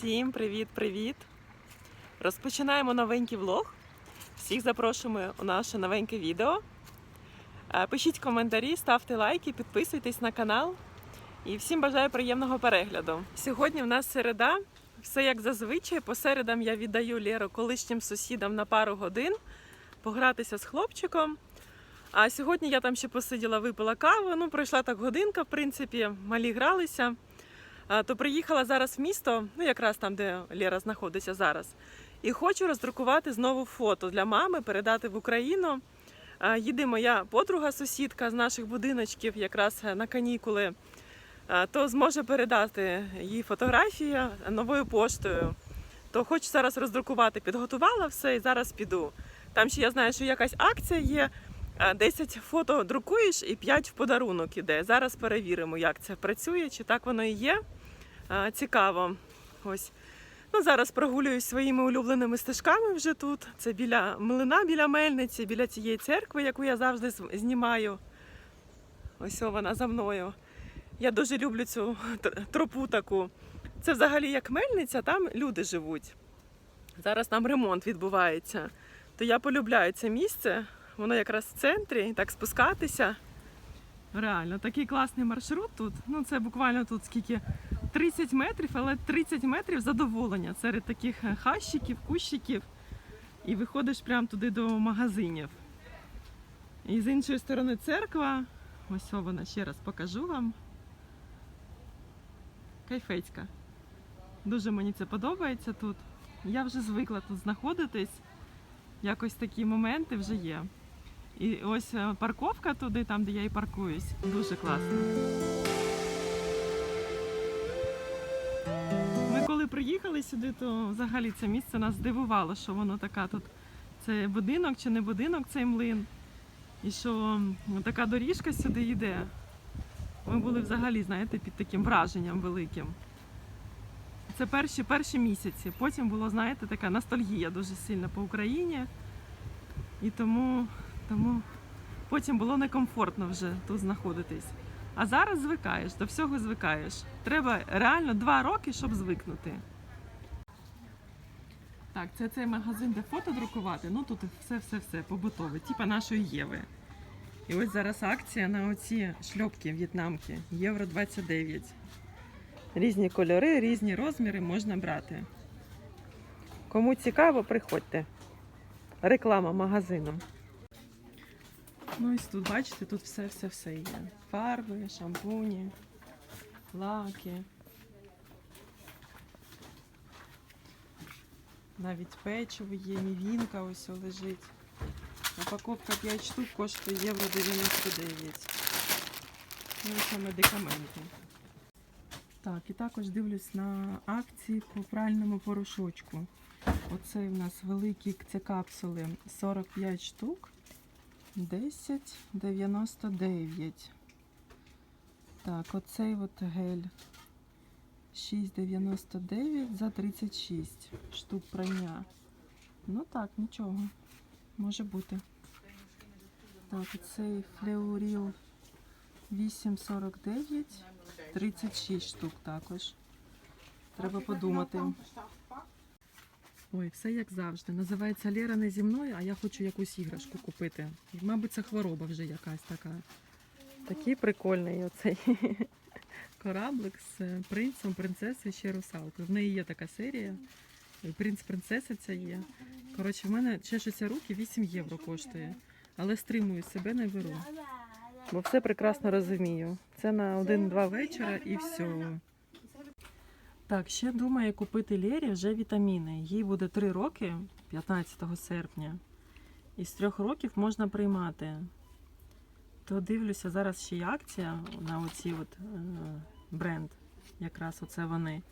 Всім привіт-привіт! Розпочинаємо новенький влог. Всіх запрошуємо у наше новеньке відео. Е, Пишіть коментарі, ставте лайки, підписуйтесь на канал. І всім бажаю приємного перегляду. Сьогодні в нас середа. Все як зазвичай. По середам я віддаю Леру колишнім сусідам на пару годин погратися з хлопчиком. А сьогодні я там ще посиділа, випила каву. Ну, пройшла так годинка, в принципі, малі гралися. То приїхала зараз в місто, ну якраз там, де Лера знаходиться зараз. І хочу роздрукувати знову фото для мами, передати в Україну. Їде моя подруга, сусідка з наших будиночків, якраз на канікули, то зможе передати їй фотографії новою поштою. То хочу зараз роздрукувати, підготувала все і зараз піду. Там ще я знаю, що якась акція є. а, 10 фото друкуєш і 5 в подарунок іде. Зараз перевіримо, як це працює, чи так воно і є. Цікаво. Ось. Ну, зараз прогулююсь своїми улюбленими стежками вже тут. Це біля млина, біля мельниці, біля цієї церкви, яку я завжди знімаю. Ось вона за мною. Я дуже люблю цю тропу таку. Це взагалі як мельниця, там люди живуть. Зараз там ремонт відбувається. То я полюбляю це місце. Воно якраз в центрі, так спускатися. Реально, такий класний маршрут тут. Ну, це буквально тут скільки 30 метрів, але 30 метрів задоволення серед таких е, хащиків, кущиків. І виходиш прямо туди до магазинів. І з іншої сторони церква. Ось вона ще раз покажу вам. Кайфецька. Дуже мені це подобається тут. Я вже звикла тут знаходитись. Якось такі моменти вже є. І ось е, парковка туди, там, де я і паркуюсь. Дуже класно. Приїхали сюди, то взагалі це місце нас здивувало, що воно така тут. Це будинок чи не будинок, цей млин. І що така доріжка сюди йде. Ми були взагалі, знаєте, під таким враженням великим. Це перші, перші місяці. Потім було, знаєте, така ностальгія дуже сильна по Україні. І тому, тому потім було некомфортно вже тут знаходитись. А зараз звикаєш, до всього звикаєш. Треба реально два роки, щоб звикнути. Так, це цей магазин, де фото друкувати. Ну тут все-все-все побутове, типа нашої Єви. І ось зараз акція на оці шльопки в'єтнамки. Євро 29. Різні кольори, різні розміри можна брати. Кому цікаво, приходьте. Реклама магазину. Ну ось тут, бачите, тут все-все-все є. Фарби, шампуні, лаки. Навіть печиво є, мівінка ось лежить. Упаковка 5 штук коштує євро 99. Ну і це медикаменти. Так, і також дивлюсь на акції по пральному порошочку. Оце у нас великі ці капсули 45 штук. 10,99. Так, оцей от гель 6,99 за 36 штук прання. Ну так, нічого. Може бути. Так, оцей флеуріл 8,49, 36 штук також. Треба подумати. Ой, все як завжди. Називається Лера не зі мною, а я хочу якусь іграшку купити. І, Мабуть, це хвороба вже якась така. Такий прикольний оцей кораблик з принцем, принцесою ще русалкою. В неї є така серія. Принц принцеса ця є. Коротше, в мене чешуться руки 8 євро коштує. Але стримую себе, не беру. Бо все прекрасно розумію. Це на один-два вечора і все. Так, ще думаю купити Лері вже вітаміни. Їй буде 3 роки, 15 серпня. І з 3 років можна приймати. То дивлюся, зараз ще є акція на оці от е, бренд. Якраз оце вони.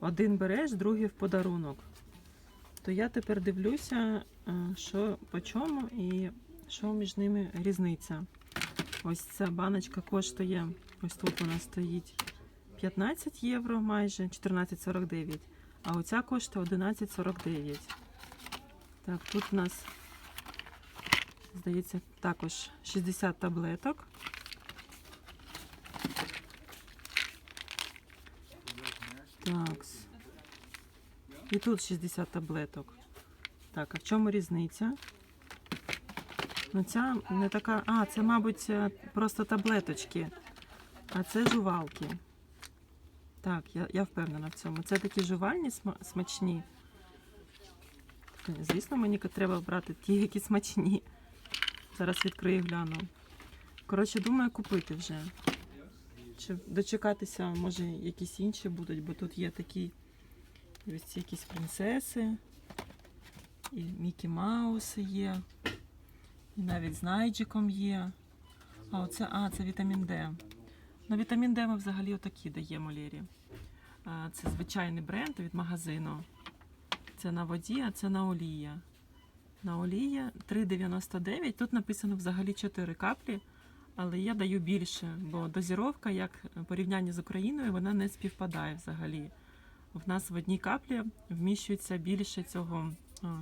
Один береш, другий в подарунок. То я тепер дивлюся, е, що по чому і що між ними різниця. Ось ця баночка коштує, ось тут вона стоїть 15 євро майже, 14,49. А оця коштує 11,49. Так, тут у нас, здається, також 60 таблеток. Так. І тут 60 таблеток. Так, а в чому різниця? Ну, ця не така. А, це, мабуть, е, просто таблеточки. А це жувалки. Так, я, я впевнена в цьому. Це такі жувальні смачні. Звісно, мені треба брати ті, які смачні. Зараз відкрию гляну. Коротше, думаю купити вже. Чи дочекатися, може, якісь інші будуть, бо тут є такі ось якісь принцеси, і Мікі Мауси є, і навіть з Найджиком є. А оце, а, це вітамін Д. Ну, вітамін Д ми взагалі отакі даємо Лєрі. Це звичайний бренд від магазину. Це на воді, а це на олія. На олія 3,99. Тут написано взагалі 4 каплі, але я даю більше, бо дозіровка, як в порівнянні з Україною, вона не співпадає взагалі. В нас в одній каплі вміщується більше цього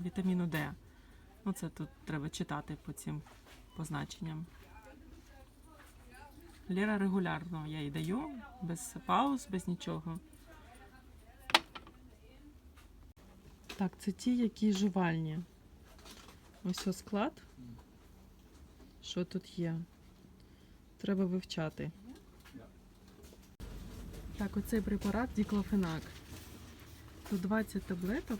вітаміну Д. Ну, це тут треба читати по цим позначенням. Лера регулярно я їй даю, без пауз, без нічого. Так, це ті, які жувальні. Ось ось склад. Що тут є? Треба вивчати. Так, оцей препарат діклофенак. Тут 20 таблеток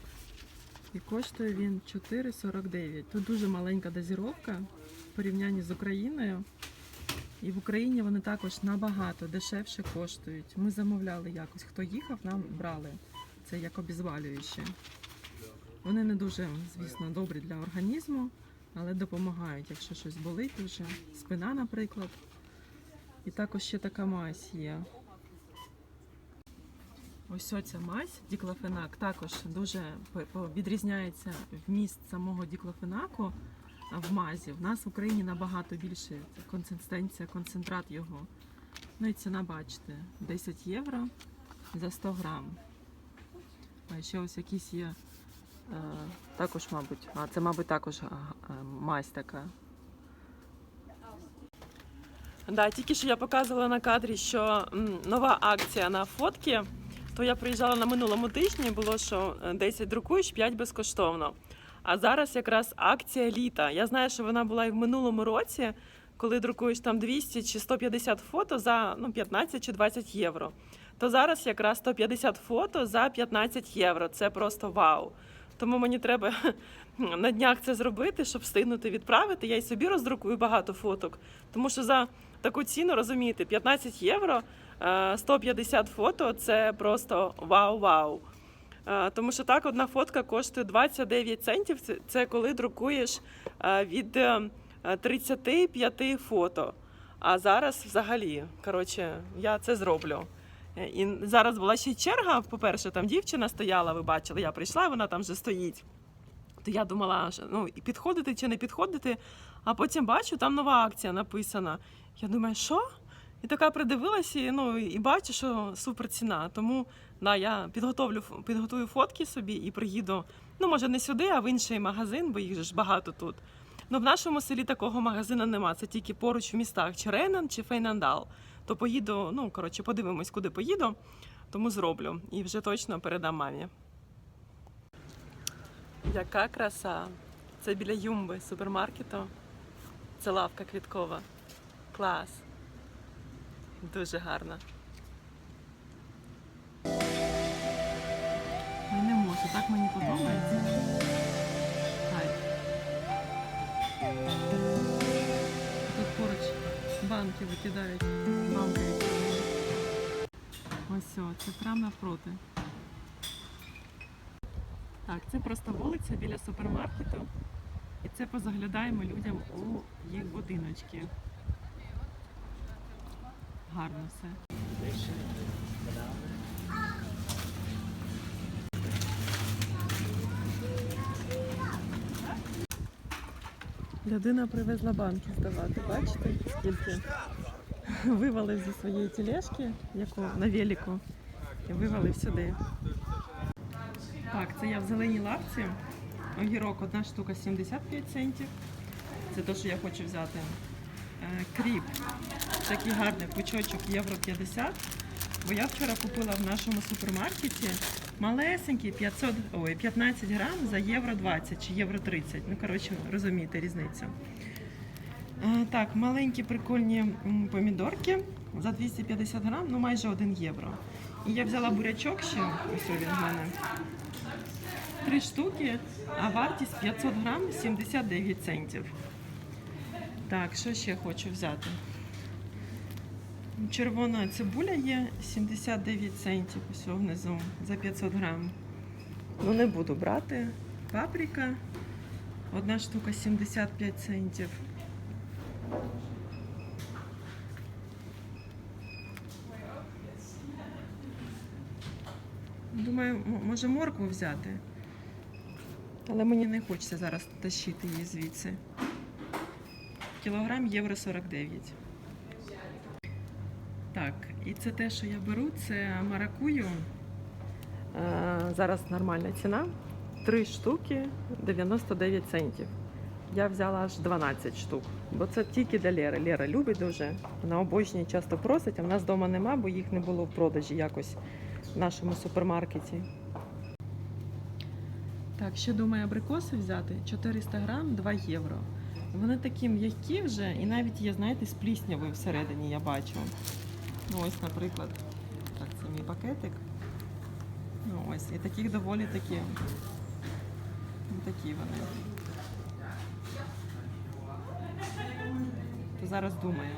і коштує він 4,49. Тут дуже маленька дозіровка в порівнянні з Україною. І в Україні вони також набагато дешевше коштують. Ми замовляли якось. Хто їхав, нам брали. Це як обізвалююче. Вони не дуже, звісно, добрі для організму, але допомагають, якщо щось болить дуже. Спина, наприклад. І також ще така мазь є. Ось оця мазь, діклофенак, також дуже відрізняється вміст самого діклофенаку в мазі. В нас в Україні набагато більше консистенція, концентрат його. Ну і ціна, бачите, 10 євро за 100 грам. А ще ось якісь є е, також, мабуть, а це, мабуть, також а, а, мазь така. Да, тільки що я показувала на кадрі, що нова акція на фотки. То я приїжджала на минулому тижні, було що е, 10 друкуєш, 5 безкоштовно. А зараз якраз акція літа. Я знаю, що вона була і в минулому році, коли друкуєш там 200 чи 150 фото за ну, 15 чи 20 євро. То зараз якраз 150 фото за 15 євро. Це просто вау. Тому мені треба на днях це зробити, щоб встигнути відправити. Я й собі роздрукую багато фоток. Тому що за таку ціну, розумієте, 15 євро, е, 150 фото це просто вау-вау. Е, Тому що так одна фотка коштує 29 центів. Це- коли друкуєш е, від е, 35 фото. А зараз взагалі, коротше, я це зроблю. Е, І зараз була ще черга. По-перше, там дівчина стояла, ви бачили, я прийшла, вона там вже стоїть. То я думала, що, ну, підходити чи не підходити, а потім бачу, там нова акція написана. Я думаю, що? І така придивилася, і, ну, і бачу, що супер ціна. Тому да, я підготовлю, підготую фотки собі і приїду, ну, може, не сюди, а в інший магазин, бо їх же ж багато тут. Ну, в нашому селі такого магазину нема. Це тільки поруч в містах чи Ренан, чи Фейнандал. То поїду, ну, коротше, подивимось, куди поїду, тому зроблю. І вже точно передам мамі. Яка краса! Це біля Юмби супермаркету. Це лавка квіткова. Клас. Дуже гарно. Я так мені подобається. Хай. Тут поруч банки викидають. Банки. Ось о, це прямо навпроти. Так, це просто вулиця біля супермаркету. І це позаглядаємо людям у їх будиночки. Гарно все. Людина привезла банки здавати. Бачите, скільки вивалив зі своєї тележки, яку на велику, і вивалив сюди. Так, це я в зеленій лавці. Огірок одна штука 75 центів. Це те, що я хочу взяти. Е, Кріп. Такий гарний пучочок євро 50. Бо я вчора купила в нашому супермаркеті Малесенький 500, ой, 15 грам за євро 20 чи євро 30. Ну, коротше, розумієте різницю. Так, маленькі прикольні помідорки за 250 грам, ну майже 1 євро. І я взяла бурячок ще, ось він в мене. Три штуки, а вартість 500 грам 79 центів. Так, що ще хочу взяти? Червона цибуля є 79 центів ось внизу за 500 грам. Ну не буду брати. Паприка. Одна штука 75 центів. Думаю, може моркву взяти. Але мені не хочеться зараз тащити її звідси. Кілограм євро 49. Так, і це те, що я беру, це маракую. Е, зараз нормальна ціна. Три штуки 99 центів. Я взяла аж 12 штук, бо це тільки для Лєри. Лєра любить дуже. Вона обожнює часто просить, а в нас вдома нема, бо їх не було в продажі якось в нашому супермаркеті. Так, ще думаю абрикоси взяти 400 грам 2 євро. Вони такі м'які вже, і навіть є, знаєте, з пліснявою всередині я бачу. Ну, ось, наприклад, так, це мій пакетик. Ну, ось, і таких доволі такі. ну, Такі вони. То зараз думаю.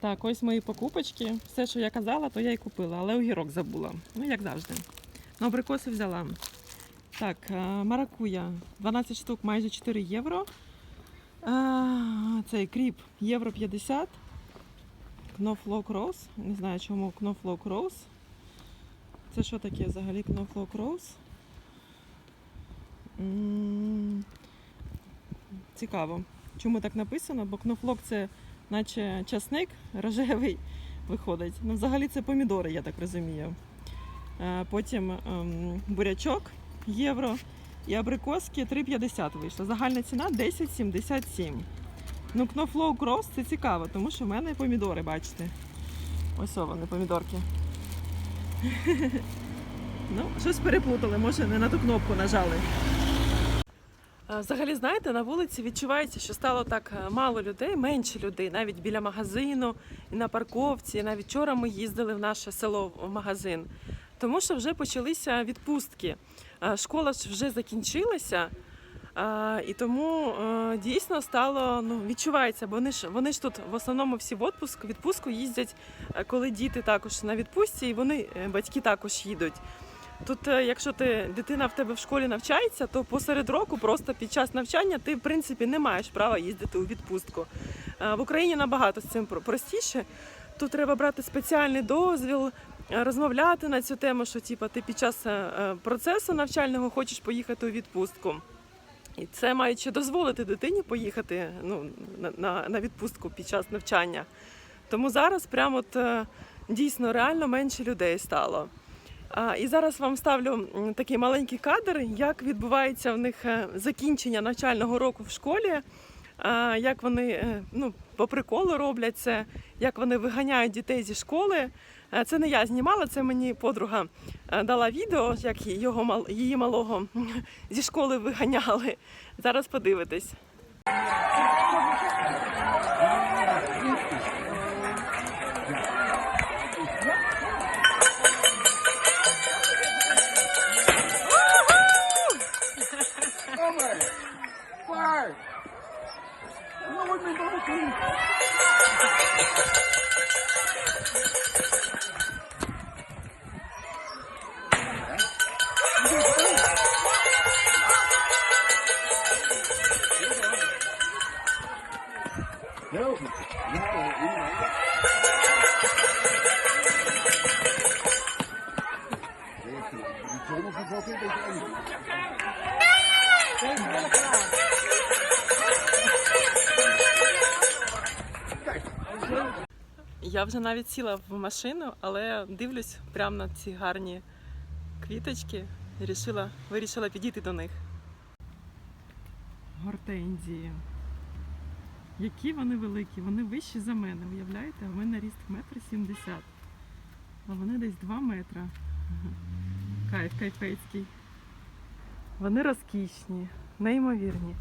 Так, ось мої покупочки. Все, що я казала, то я і купила, але огірок забула. Ну, як завжди. Ну, абрикоси взяла. Так, е, маракуя 12 штук, майже 4 євро. Е, Цей кріп євро 50. Кнофлок Роуз. Не знаю, чому Кнофлок Роуз. Це що таке взагалі Кнофлок Роуз? Цікаво. Чому так написано? Бо кнофлок це наче часник рожевий виходить. Ну, взагалі це помідори, я так розумію. Е, Потім ем, бурячок євро і абрикоски 3,50 вийшло. Загальна ціна 10,77. Ну, Кнофлоу Крос це цікаво, тому що в мене помідори, бачите. Ось о вони, помідорки. ну, щось переплутали, може не на ту кнопку нажали. Взагалі, знаєте, на вулиці відчувається, що стало так е, мало людей, менше людей, навіть біля магазину, і на парковці. І навіть вчора ми їздили в наше село в магазин, тому що вже почалися відпустки. Е, Школа ж вже закінчилася. І тому е, дійсно стало ну відчувається, бо вони ж вони ж тут в основному всі в відпуск відпустку їздять, е, коли діти також на відпустці, і вони е, батьки також їдуть. Тут, якщо ти дитина в тебе в школі навчається, то посеред року, просто під час навчання, ти в принципі не маєш права їздити у відпустку. В Україні набагато з цим про- простіше. Тут треба брати спеціальний дозвіл, розмовляти на цю тему, що типу, ти під час процесу навчального хочеш поїхати у відпустку. І це маючи дозволити дитині поїхати ну, на, на, відпустку під час навчання. Тому зараз прямо от, е, дійсно реально менше людей стало. А, І зараз вам ставлю такий маленький кадр, як відбувається в них е, закінчення навчального року в школі, а, як вони е, ну, по приколу роблять це, як вони виганяють дітей зі школи. Е, Це не я знімала, це мені подруга е, дала відео, як його її малого зі школи виганяли. Зараз подивитесь. Я вже навіть сіла в машину, але дивлюсь прямо на ці гарні квіточки і вирішила, вирішила підійти до них. Гортензії. Які вони великі, вони вищі за мене, уявляєте? У мене ріст метр сімдесят. А вони десь 2 метра. Кайф кайфейський. Вони розкішні, неймовірні.